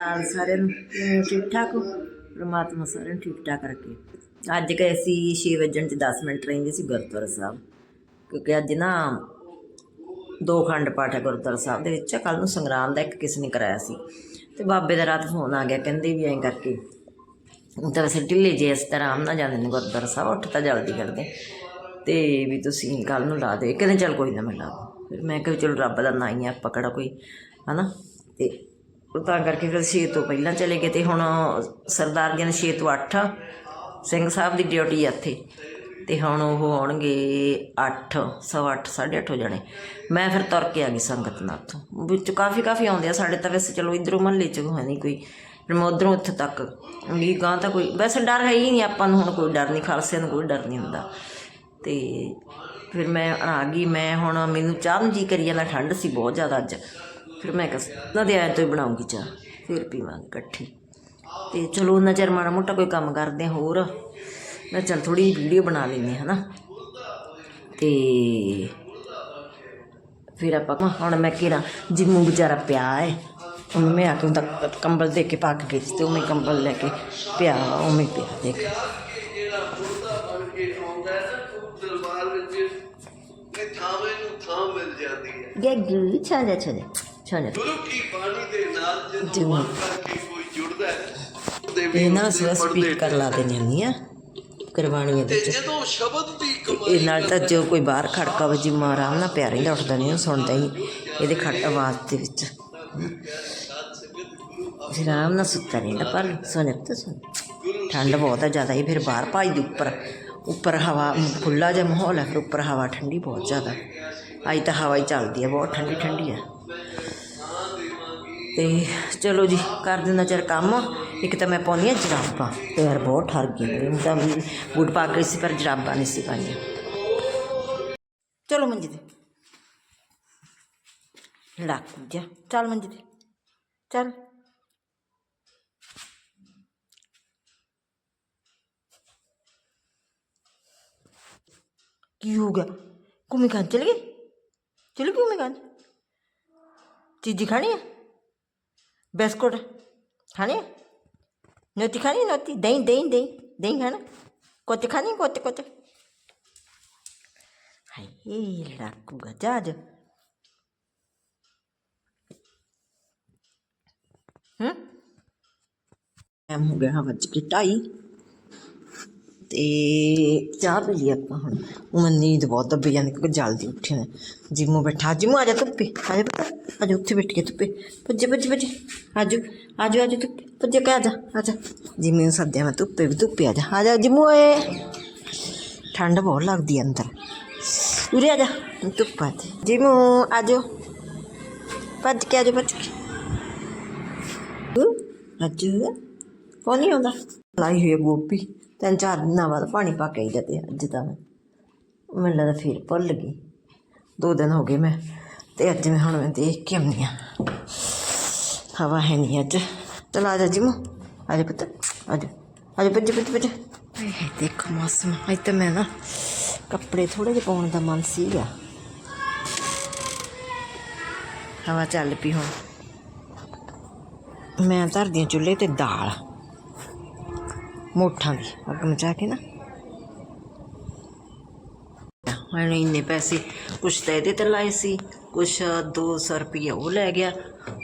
ਹਾਲ ਸਾਰਿਆਂ ਨੂੰ ਕਿਵੇਂ ਹੋ? ਠੀਕ ਠਾਕ ਹੋ ਪ੍ਰਮਾਤਮਾ ਸਾਰਿਆਂ ਨੂੰ ਠੀਕ ਠਾਕ ਰੱਖੇ। ਅੱਜ ਗਏ ਸੀ 6 ਵਜਣ ਚ 10 ਮਿੰਟ ਰਹਿੰਦੇ ਸੀ ਗੁਰਦੁਆਰਾ ਸਾਹਿਬ, ਕਿਉਂਕਿ ਅੱਜ ਨਾ ਦੋ ਖੰਡ ਪਾਠ ਹੈ ਗੁਰਦੁਆਰਾ ਸਾਹਿਬ ਦੇ ਵਿੱਚ। ਕੱਲ ਨੂੰ ਸੰਗਰਾਮ ਦਾ ਇੱਕ ਕਿਸੇ ਨੇ ਕਰਾਇਆ ਸੀ। ਤੇ ਬਾਬੇ ਦਾ ਰਾਤ ਫੋਨ ਆ ਗਿਆ, ਕਹਿੰਦੇ ਵੀ ਐਂ ਕਰਕੇ, ਹੁਣ ਤਾਂ ਵੈਸੇ ਢਿੱਲੇ ਜੇ ਇਸ ਤਰ੍ਹਾਂ ਆਮ ਨਾ ਜਾਂਦੇ ਨੇ ਗੁਰਦੁਆਰਾ ਸਾਹਿਬ, ਉੱਠ ਤਾਂ ਜਲਦੀ ਕਰਦੇ। ਤੇ ਵੀ ਤੁਸੀਂ ਕੱਲ ਨੂੰ ਲਾ ਦੇ ਕਹਿੰਦੇ ਚੱਲ ਕੋਈ ਨਾ ਮੈਂ ਲਾ ਦੂੰ ਫਿਰ ਮੈਂ ਕਿਹਾ ਵੀ ਚਲੋ ਰੱਬ ਦਾ ਨਾਂ ਹੀ ਆ, ਆਪਾਂ ਕਿਹੜਾ ਕੋਈ, ਹਨਾ? ਤੇ ਉਹ ਤਾਂ ਕਰਕੇ ਫਿਰ ਛੇ ਤੋਂ ਪਹਿਲਾਂ ਚਲੇ ਗਏ ਤੇ ਹੁਣ ਸਰਦਾਰ ਜੀ ਨੇ ਛੇ ਤੋਂ 8 ਸਿੰਘ ਸਾਹਿਬ ਦੀ ਡਿਊਟੀ ਆ ਇੱਥੇ। ਤੇ ਹੁਣ ਉਹ ਆਉਣਗੇ 8 ਸਵਾ ਅੱਠ, ਸਾਢੇ ਅੱਠ ਹੋ ਜਾਣੇ। ਮੈਂ ਫਿਰ ਤੁਰ ਕੇ ਆ ਗਈ ਸੰਗਤ ਨਾਲ ਉੱਥੋਂ। ਵਿੱਚ ਕਾਫੀ ਕਾਫੀ ਆਉਂਦੇ ਆ ਸਾਡੇ ਤਾਂ ਵੈਸੇ ਚਲੋ ਇਧਰੋਂ ਮਹੱਲੇ 'ਚ ਹੈ ਨਹੀਂ ਕੋਈ। ਫਿਰ ਮੈਂ ਉੱਧਰੋਂ ਉੱਥੇ ਤੱਕ। ਵੀ ਗਾਂ ਤਾਂ ਕੋਈ ਵੈਸੇ ਡਰ ਹੈ ਹੀ ਨਹੀਂ ਆਪਾਂ ਨੂੰ ਹੁਣ ਕੋਈ ਡਰ ਨਹੀਂ ਖਾਲਸੇ ਨੂੰ ਕੋਈ ਡਰ ਨਹੀਂ ਹੁੰਦਾ। ਤੇ ਫਿਰ ਮੈਂ ਆ ਗਈ ਮੈਂ ਹੁਣ ਮੈਨੂੰ ਚਾਹ ਨੂੰ ਜੀ ਕਰੀ ਜਾਂਦਾ ਠੰਡ ਸੀ ਬਹੁਤ ਜ਼ਿਆਦਾ ਅੱਜ। ਫਿਰ ਮੈਂ ਕਿਹਾ ਨਾ ਦੇ ਆਇਆ ਤੋਂ ਹੀ ਬਣਾਉਂਗੀ ਚਾਹ ਫਿਰ ਪੀਵਾਂਗੇ ਇਕੱਠੀ। ਤੇ ਚਲੋ ਉਹਨਾਂ ਚਿਰ ਮਾੜਾ ਮੋਟਾ ਕੋਈ ਕੰਮ ਕਰਦੇ ਹਾਂ ਹੋਰ ਮੈਂ ਚੱਲ ਥੋੜੀ ਵੀਡੀਓ ਬਣਾ ਲੈਂਦੇ ਹਾਂ ਹਨਾ। ਤੇ ਫਿਰ ਆਪਾਂ ਹੁਣ ਮੈਂ ਕਿਹਾ ਜਿੰਮੂ ਵਿਚਾਰਾ ਪਿਆ ਹੈ। ਉਹਨੂੰ ਮੈਂ ਆ ਕੇ ਉਹਦਾ ਕੰਬਲ ਦੇ ਕੇ ਪਾ ਕੇ ਗਈ ਸੀ ਤੇ ਉਹ ਮੈਂ ਕੰਬਲ ਲੈ ਕੇ ਪਿਆ ਉਹ ਮੈਂ ਪਿਆ ਦੇਖ। ਜਿਹੜਾ ਮੁਰਦਾ ਬਣ ਕੇ ਆਉਂਦਾ ਹੈ ਨਾ ਖੂਬ ਦਰਬਾਰ ਵਿੱਚ ਇਹ ਥਾਵੇਂ ਨੂੰ ਥਾਂ ਮਿਲ ਜਾਂਦੀ ਹੈ। ਗੱਗੂ ਛਾਜਾ ਛਾਜਾ ਛਾਜਾ ਗੁਰੂ ਕੀ ਬਾਣੀ ਦੇ ਨਾਲ ਜਦੋਂ ਮਨ ਕਰਕੇ ਕੋਈ ਜੁੜਦਾ ਹੈ ਉਹਦੇ ਵੀ ਇਹ ਨਾ ਸਵੇਰ ਪਰਦੇ ਸਪੀਕਰ ਲਾ ਦੇਣੀ ਹੁੰਦੀ ਆ ਕਰਵਾਣੀਆਂ ਦੇ ਤੇ ਵਿੱਚ। ਜਦੋਂ ਸ਼ਬਦ ਦੀ ਕਮਾਈ ਇਹ ਨਾਲ ਤਾਂ ਜੋ ਕੋਈ ਬਾਹਰ ਖੜਕਾ ਵਜੀ ਮਾਂ ਆਰਾਮ ਨਾਲ ਪਿਆ ਰਹਿੰਦਾ ਉੱਠਦਾ ਨਹੀਂ ਸੁਣਦਾ ਹੀ ਇਹਦੇ ਖੜ ਆਵਾਜ਼ ਦੇ ਵਿੱਚ। ਫਿਰ ਆਰਾਮ ਨਾਲ ਸੁੱਤਾ ਰਹਿੰਦਾ ਪਰ ਸੋਨੇ ਤੇ ਸੁਣ ਠੰਡ ਬਹੁਤ ਹੈ ਜ਼ਿਆਦਾ ਹੀ ਫਿਰ ਬਾਹਰ ਭਾਈ ਦੇ ਉੱਪਰ। ਉੱਪਰ ਹਵਾ ਖੁੱਲਾ ਜਿਹਾ ਮਾਹੌਲ ਹੈ ਫਿਰ ਉੱਪਰ ਹਵਾ ਠੰਡੀ ਬਹੁਤ ਜ਼ਿਆਦਾ। ਅੱਜ ਤਾਂ ਹਵਾ ਹੀ ਚੱਲਦੀ ਹੈ ਬਹੁਤ ਠੰਡੀ ਠੰਡੀ ਹੈ ਤੇ ਚਲੋ ਜੀ, ਕਰ ਦਿੰਦਾ ਚਿਰ ਕੰਮ। ਇੱਕ ਤਾਂ ਮੈਂ ਪਾਉਂਦੀ ਹਾਂ ਜਰਾਬਾਂ, ਤੇ ਯਾਰ ਬਹੁਤ ਠਰ ਗਈ ਤਾਂ ਵੀ ਬੂਟ ਪਾ ਕੇ ਸੀ, ਪਰ ਜਰਾਬਾਂ ਨਹੀਂ ਸੀ ਪਾਈਆਂ। ਚਲੋ ਮੰਜੀ ਤੇ। ਲੱਕ ਜਾ ਚੱਲ ਮੰਜੀ ਤੇ। ਚੱਲ। ਕੀ ਹੋ ਗਿਆ? ਘੁੰਮੀ ਖਾਂ ਚਲ ਗਏ? ਚਲ ਗਈ ਘੁੰਮੀ ਖਾਂ ਚੀਜ਼ੀ ਖਾਣੀ ਹੈ ਬਿਸਕੁਟ ਖਾਣੇ ਆ? ਨੋਤੀ ਖਾਣੀ ਨੋਤੀ? ਦਹੀਂ ਦਹੀਂ ਦਹੀਂ ਦਹੀਂ ਖਾਣਾ? ਕੁੱਤ ਖਾਣੀ ਕੁੱਤ ਕੁੱਤ? ਹਾਏ ਲੱਗੂਗਾ ਜਾ ਹੂੰ? ਐਮ ਹੋ ਗਿਆ, ਵੱਜ ਕੇ ਢਾਈ। ਤੇ ਚਾਹ ਪੀ ਲਈ ਆਪਾਂ ਹੁਣ। ਉਹ ਨੀਂਦ ਬਹੁਤ ਦੱਬੀ ਜਾਂਦੀ, ਕਿਉਂਕਿ ਜਲਦੀ ਉੱਠਿਆ ਮੈਂ। ਜਿੰਮੂ ਬੈਠਾ, ਜਿੰਮੂ ਆ ਜਾ ਧੁੱਪੇ, ਆ ਜਾ ਪੁੱਤ। ਆ ਜਾ ਉੱਥੇ ਬੈਠ ਕੇ ਧੁੱਪੇ। ਭੱਜੇ ਭੱਜੇ ਭੱਜੇ। ਆਜੋ ਆਜੋ ਆਜੋ ਧੁੱਪੇ। ਭੱਜੇ ਕਹਿ ਜਾ, ਆ ਜਾ। ਜਿੰਮੂ ਨੂੰ ਸੱਦਿਆ ਮੈਂ ਧੁੱਪੇ, ਵੀ ਧੁੱਪੇ ਆ ਜਾ। ਆ ਜਾ ਜਿੰਮੂ ਓਏ। ਠੰਡ ਬਹੁਤ ਲੱਗਦੀ ਅੰਦਰ। ਉਰੇ ਆ ਜਾ ਧੁੱਪ ਆ ਜਾ ਜਿੰਮੂ ਆ ਭੱਜ ਕੇ ਆਜੋ, ਭੱਜ ਕੇ। ਅੱਜ ਕੌਣ ਨਹੀਂ ਆਉਂਦਾ? ਲਾਈ ਹੋਈ ਹੈ ਗੋਪੀ। ਤਿੰਨ ਚਾਰ ਦਿਨਾਂ ਬਾਅਦ ਪਾਣੀ ਪਾ ਕੇ ਆਈ ਦਾ ਤੇ ਅੱਜ ਤਾਂ ਮੈਂ ਮੈਨੂੰ ਲੱਗਦਾ ਫਿਰ ਭੁੱਲ ਗਈ ਦੋ ਦਿਨ ਹੋ ਗਏ ਮੈਂ ਤੇ ਅੱਜ ਮੈਂ ਹੁਣ ਮੈਂ ਦੇਖ ਕੇ ਆਉਂਦੀ ਹਾਂ ਹਵਾ ਹੈ ਨਹੀਂ ਅੱਜ ਚਲ ਆ ਜਾ ਜਿਮੂ ਆ ਜਾ ਪੁੱਤ ਆ ਜਾ ਆ ਜਾ ਭੱਜ ਭੱਜ ਭੱਜ ਹਾਏ ਹਾਏ ਦੇਖੋ ਮੌਸਮ ਅੱਜ ਤਾਂ ਮੈਂ ਨਾ ਕੱਪੜੇ ਥੋੜੇ ਜਿਹੇ ਪਾਉਣ ਦਾ ਮਨ ਸੀਗਾ ਹਵਾ ਚੱਲ ਪਈ ਹੁਣ ਮੈਂ ਧਰਦੀ ਹਾਂ ਚੁੱਲ੍ਹੇ ਤੇ ਦਾਲ ਮੋਠਾਂ ਦੀ ਅੱਗ ਮਚਾ ਕੇ ਨਾ। ਮੈਨੂੰ ਇੰਨੇ ਪੈਸੇ ਕੁਛ ਤਾਂ ਇਹਦੇ ਤੇ ਲਾਏ ਸੀ, ਕੁਛ 200 ਰੁਪਏ ਉਹ ਲੈ ਗਿਆ।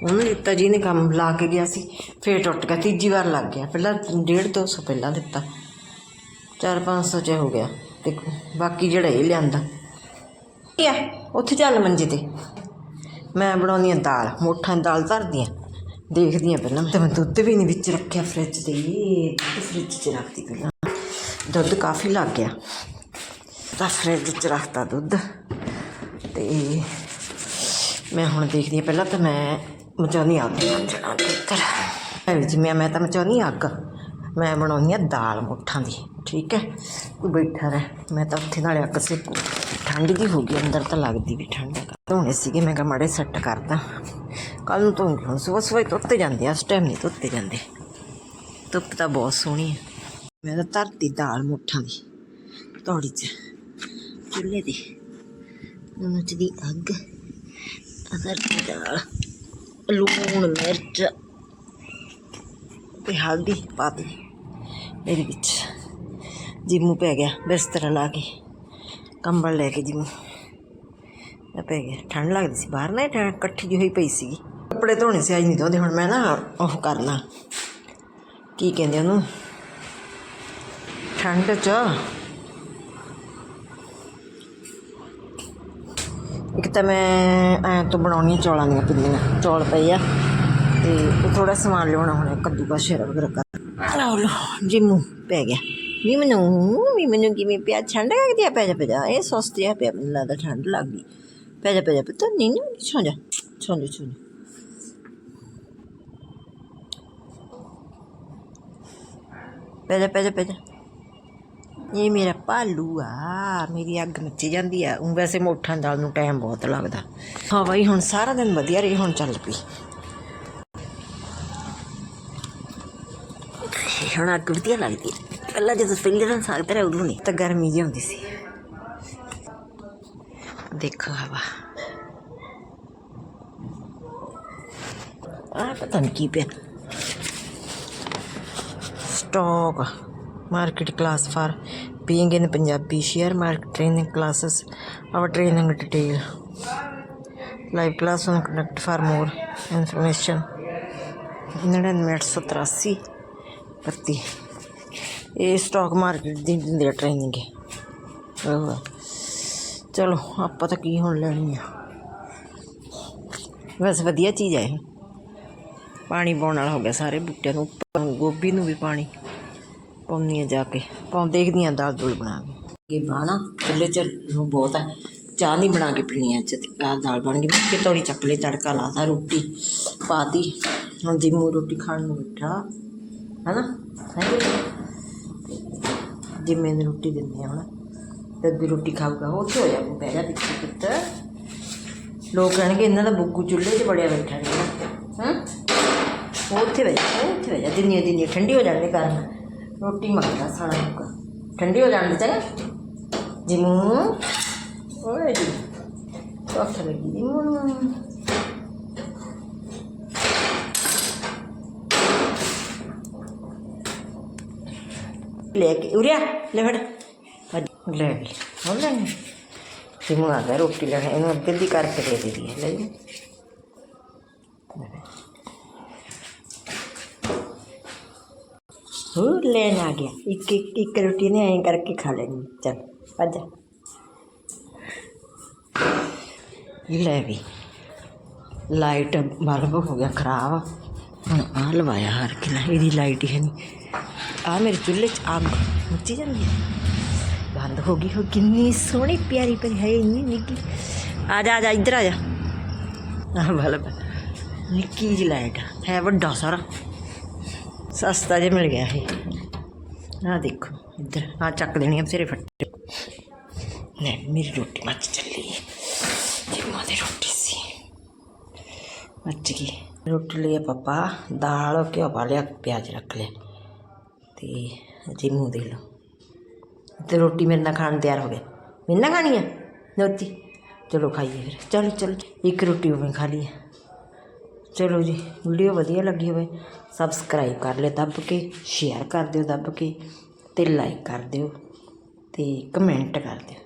ਉਹਨੂੰ ਦਿੱਤਾ ਜਿਹਨੇ ਕੰਮ ਲਾ ਕੇ ਗਿਆ ਸੀ, ਫੇਰ ਟੁੱਟ ਗਿਆ, ਤੀਜੀ ਵਾਰ ਲੱਗ ਗਿਆ। ਪਹਿਲਾਂ 1.5 200 ਪਹਿਲਾਂ ਦਿੱਤਾ। 4-500 ਚ ਹੋ ਗਿਆ। ਤੇ ਬਾਕੀ ਜਿਹੜਾ ਇਹ ਲਿਆਂਦਾ। ਕੀ ਆ, ਉੱਥੇ ਚੱਲ ਮੰਜੇ ਤੇ। ਮੈਂ ਬਣਾਉਂਦੀ ਹਾਂ ਦਾਲ, ਮੋਠਾਂ ਦਾਲ ਧਰਦੀ ਹਾਂ। ਦੇਖਦੀ ਹਾਂ ਪਹਿਲਾਂ ਤੇ ਮੈਂ ਦੁੱਧ ਵੀ ਨਹੀਂ ਵਿੱਚ ਰੱਖਿਆ ਫ੍ਰਿਜ ਤੇ ਦੁੱਧ ਫ੍ਰਿਜ 'ਚ ਰੱਖਦੀ ਪਹਿਲਾਂ। ਦੁੱਧ ਕਾਫੀ ਲੱਗ ਗਿਆ। ਤਾਂ ਫ੍ਰਿਜ 'ਚ ਰੱਖਤਾ ਦੁੱਧ। ਤੇ ਮੈਂ ਹੁਣ ਦੇਖਦੀ ਹਾਂ ਪਹਿਲਾਂ ਤਾਂ ਮੈਂ ਮਚਾਉਣੀ ਅੱਗ। ਜਣਾ ਇੱਧਰ। ਐ ਜੀ, ਮੈਂ ਮੈਂ ਤਾਂ ਮਚਾਉਣੀ ਅੱਗ। ਮੈਂ ਬਣਾਉਣੀ ਆ ਦਾਲ ਮੁੱਠਾਂ ਦੀ, ਠੀਕ ਹੈ? ਕੋਈ ਬੈਠਾ ਰਹਿ। ਮੈਂ ਤਾਂ ਉੱਥੇ ਨਾਲੇ ਅੱਗ ਸੇ ਠੰਡ ਜੀ ਹੋ ਗਈ, ਅੰਦਰ ਤਾਂ ਲੱਗਦੀ ਵੀ ਠੰਡ ਧੋਣੇ ਸੀਗੇ, ਮੈਂ ਕਿਹਾ ਮਾੜੇ ਸੈੱਟ ਕਰਦਾ। ਕੱਲ ਨੂੰ ਧੋਂਗੀ, ਹੁਣ ਸਵੇਰ ਸਵੇਰ ਧੋਤੇ ਜਾਂਦੇ ਆ, ਇਸ ਟਾਈਮ ਨਹੀਂ ਧੋਤੇ ਜਾਂਦੇ। ਧੁੱਪ ਤਾਂ ਬਹੁਤ ਸੋਹਣੀ ਹੈ ਮੈਂ ਤਾਂ ਧਰਤੀ ਦਾਲ ਮੁੱਠਾਂ ਦੀ, ਤੌੜੀ 'ਚ, ਚੁੱਲ੍ਹੇ ਦੀ ਮੱਚਦੀ ਅੱਗ ਅਦਰ ਦਾਲ, ਲੂਣ, ਮਿਰਚ ਤੇ ਹਲਦੀ ਪਾ ਦੇ ਇਹਦੇ ਵਿੱਚ। ਜਿੰਮੂ ਪੈ ਗਿਆ, ਬਿਸਤਰਾ ਲਾ ਕੇ, ਕੰਬਲ ਲੈ ਕੇ ਜਿੰਮੂ। ਇਹ ਪੈ ਗਿਆ ਠੰਡ ਲੱਗਦੀ ਸੀ ਬਾਹਰ ਨਾ ਠੰਡ ਇਕੱਠੀ ਜਿਹੀ ਹੋਈ ਪਈ ਸੀ। ਕੱਪੜੇ ਧੋਣੇ ਸੀ, ਅੱਜ ਨਹੀਂ ਧੋਦੇ, ਹੁਣ ਮੈਂ ਨਾ ਉਹ ਕਰਨਾ। ਕੀ ਕਹਿੰਦੇ ਉਹਨੂੰ? ਠੰਡ ਚ। ਇੱਕ ਤਾਂ ਮੈਂ ਐ ਤੋਂ ਬਣਾਉਣੀ ਚੌਲਾਂ ਦੀਆਂ ਪਿੰਨੀਆਂ, ਚੌਲ ਪਏ ਆ, ਤੇ ਉਹ ਥੋੜਾ ਸਮਾਨ ਲਿਆਉਣਾ ਹੁਣ ਕੱਦੂ ਕਾ ਸ਼ੇਰਾ ਵਗੈਰਾ ਕਰ। ਲਓ ਲਓ ਜਿੰਮੂ ਪੈ ਗਿਆ। ਵੀ ਮੈਨੂੰ ਵੀ ਮੈਨੂੰ ਕਿਵੇਂ ਪਿਆ, ਠੰਡ ਲੱਗਦੀ ਆ, ਪੈ ਜਾ ਪੈ ਜਾ, ਇਹ ਸੁਸਤੀ ਆ ਪਿਆ, ਮੈਨੂੰ ਲੱਗਦਾ ਠੰਡ ਲੱਗ ਗਈ। ਪੈ ਜਾ ਪੈ ਜਾ ਪੁੱਤ ਨਹੀਂ ਨਹੀਂ ਛੋ ਜਾ ਛੋ ਜਾ ਛੋ ਜਾ ਪੈ ਜਾ ਪੈ ਜਾ ਪੈ ਜਾ ਇਹ ਮੇਰਾ ਭਾਲੂ ਆ ਮੇਰੀ ਅੱਗ ਮੱਚੀ ਜਾਂਦੀ ਆ ਉਹ ਵੈਸੇ ਮੋਠਾਂ ਦਾਲ ਨੂੰ ਟਾਈਮ ਬਹੁਤ ਲੱਗਦਾ ਹਾਂ ਬਾਈ ਹੁਣ ਸਾਰਾ ਦਿਨ ਵਧੀਆ ਰਹੀ ਹੁਣ ਚੱਲ ਪਈ ਹੁਣ ਅੱਗ ਵਧੀਆ ਲੱਗਦੀ ਹੈ। ਪਹਿਲਾਂ ਜਦੋਂ ਪਹਿਲੇ ਦਿਨ ਸਾਗ ਧਰਿਆ ਉਦੋਂ ਨਹੀਂ ਤਾਂ ਗਰਮੀ ਜਿਹੀ ਹੁੰਦੀ ਸੀ ਦੇਖੋ ਹਵਾ ਆ ਪਤਾ ਨਹੀਂ ਕੀ ਪਿਆ stock market class for being in Punjabi share market training classes our training detail live class ਨੂੰ ਕਨੈਕਟ ਫਾਰ ਮੋਰ ਇਨਫੋਰਮੇਸ਼ਨ 9983 32 ਇਹ ਸਟਾਕ ਮਾਰਕੀਟ ਦੀ ਦਿੰਦੇ ਟ੍ਰੇਨਿੰਗ ਹੈ ਚਲੋ, ਆਪਾਂ ਤਾਂ ਕੀ ਹੁਣ ਲੈਣੀ ਆ। ਬਸ ਵਧੀਆ ਚੀਜ਼ ਹੈ ਪਾਣੀ ਪਾਉਣ ਵਾਲਾ ਹੋ ਗਿਆ ਸਾਰੇ ਬੂਟਿਆਂ ਨੂੰ ਗੋਭੀ ਨੂੰ ਵੀ ਪਾਣੀ ਪਾਉਂਦੀ ਆ ਜਾ ਕੇ। ਪਾਉਂ, ਦੇਖਦੀ ਆ ਦਾਲ ਦੂਲ ਬਣਾ ਕੇ। ਇਹ ਬਾਣਾ ਚੁੱਲ੍ਹੇ ਚ ਨੂੰ ਬਹੁਤ ਹੈ ਚਾਹ ਨਹੀਂ ਬਣਾ ਕੇ ਪੀਣੀ ਅੱਜ ਤੇ ਦਾਲ ਬਣ ਗਈ। ਮੈਂ ਕਿ ਤੋੜੀ ਚੱਕ ਲਈ, ਤੜਕਾ ਲਾਤਾ ਰੋਟੀ ਪਾਤੀ ਹੁਣ ਦੀ ਮੂੰਹ ਰੋਟੀ ਖਾਣ ਨੂੰ ਬੈਠਾ। ਹਨਾ? ਹੈ? ਜਿੰਮੇ ਦੀ ਰੋਟੀ ਦਿੰਦੇ ਆ ਹੁਣ ਤੇ ਰੋਟੀ ਖਾਊਗਾ, ਉਹ ਉੱਥੇ ਹੋ ਜਾ ਬਹਿ ਜਾ ਪਿੱਛੇ ਪੁੱਤ। ਲੋਕ ਕਹਿਣਗੇ ਇਹਨਾਂ ਦਾ ਬੁੱਗੂ ਚੁੱਲ੍ਹੇ 'ਚ ਬੜਿਆ ਬੈਠਾ ਰਹਿੰਦਾ ਹਾਂ? ਉਹ ਉੱਥੇ ਬਹਿ ਜਾ ਉੱਥੇ ਬਹਿ ਜਾ ਦਿਨੀਆਂ ਦਿਨੀਆਂ ਠੰਡੀ ਹੋ ਜਾਣ ਦੇ ਕਾਰਨ। ਰੋਟੀ ਮੰਗਦਾ ਸਾਰਾ ਮੁੱਕਾ ਠੰਡੀ ਹੋ ਜਾਣ ਦੇ ਚੰਗਾ ਜਿਮੂ, ਓਏ ਜੀ ਭੁੱਖ ਲੱਗੀ ਜਿਮੂ ਲੈ ਕੇ ਉਰਿਆ ਲੈ ਫੜ। ਲੈ ਵੀ ਹੋ ਲੈ ਜਿਮੂ ਆ ਗਿਆ, ਰੋਟੀ ਲੈ ਇਹਨੂੰ ਅੱਧੀ ਅੱਧੀ ਕਰਕੇ ਦੇ ਦਿੱਤੀ ਹੈ ਲੈ ਜੀ ਹੋ ਲੈਣ ਆ ਗਿਆ। ਇੱਕ ਇੱਕ ਇੱਕ ਰੋਟੀ ਨੇ ਐਂ ਕਰਕੇ ਖਾ ਲੈਣੀ। ਚੱਲ ਭੱਜ ਲੈ ਵੀ। ਲਾਈਟ ਬਲਬ ਹੋ ਗਿਆ, ਖਰਾਬ। ਹੁਣ ਆ ਲਵਾਇਆ ਹਰ ਕਿਲਾ ਇਹਦੀ ਲਾਈਟ ਹੀ ਨਹੀਂ ਆ ਮੇਰੇ ਚੁੱਲ੍ਹੇ 'ਚ ਅੱਗ ਮੱਚੀ ਜਾਂਦੀ ਹੈ। ਬੰਦ ਹੋ ਗਈ। ਹੋ ਕਿੰਨੀ ਸੋਹਣੀ ਪਿਆਰੀ ਪਈ ਹੈ, ਇੰਨੀ ਨਿੱਕੀ। ਆ ਜਾ ਆ ਜਾ, ਇੱਧਰ ਆ ਜਾ। ਆ ਬਲਬ ਨਿੱਕੀ ਜਿਹੀ ਲਾਈਟ ਹੈ ਵੱਡਾ ਸਾਰਾ। ਸਸਤਾ ਜਿਹਾ ਮਿਲ ਗਿਆ ਇਹ। ਆ ਦੇਖੋ, ਇੱਧਰ। ਆ ਚੱਕ ਦੇਣੀ ਆ, ਬਥੇਰੇ ਫੱਟੇ। ਲੈ, ਮੇਰੀ ਰੋਟੀ ਮੱਚ ਚੱਲੀ। ਜਿੰਮਾ ਦੀ ਰੋਟੀ ਸੀ। ਮੱਚ ਗਈ। ਰੋਟੀ ਲਈ ਪਾਪਾ ਦਾਲ, ਘਿਓ ਪਾ ਲਿਆ, ਪਿਆਜ਼ ਰੱਖ ਲਿਆ। ਤੇ ਜਿੰਮੂ ਦੇ ਲਓ। ਅਤੇ ਰੋਟੀ ਮੇਰੇ ਨਾਲ ਖਾਣ ਨੂੰ ਤਿਆਰ ਹੋ ਗਿਆ। ਮੇਰੇ ਨਾਲ ਖਾਣੀ ਆ? ਰੋਟੀ ਚਲੋ ਖਾਈਏ ਫਿਰ। ਚਲੋ ਚਲੋ। ਇੱਕ ਰੋਟੀ ਉਵੇਂ ਖਾ ਲਈਏ। ਚਲੋ ਜੀ, ਵੀਡੀਓ ਵਧੀਆ ਲੱਗੀ ਹੋਵੇ ਸਬਸਕ੍ਰਾਈਬ ਕਰ ਲਿਓ, ਦੱਬ ਕੇ ਸ਼ੇਅਰ ਕਰ ਦਿਓ, ਦੱਬ ਕੇ ਅਤੇ ਲਾਈਕ ਕਰ ਦਿਓ ਅਤੇ ਕਮੈਂਟ ਕਰ ਦਿਓ।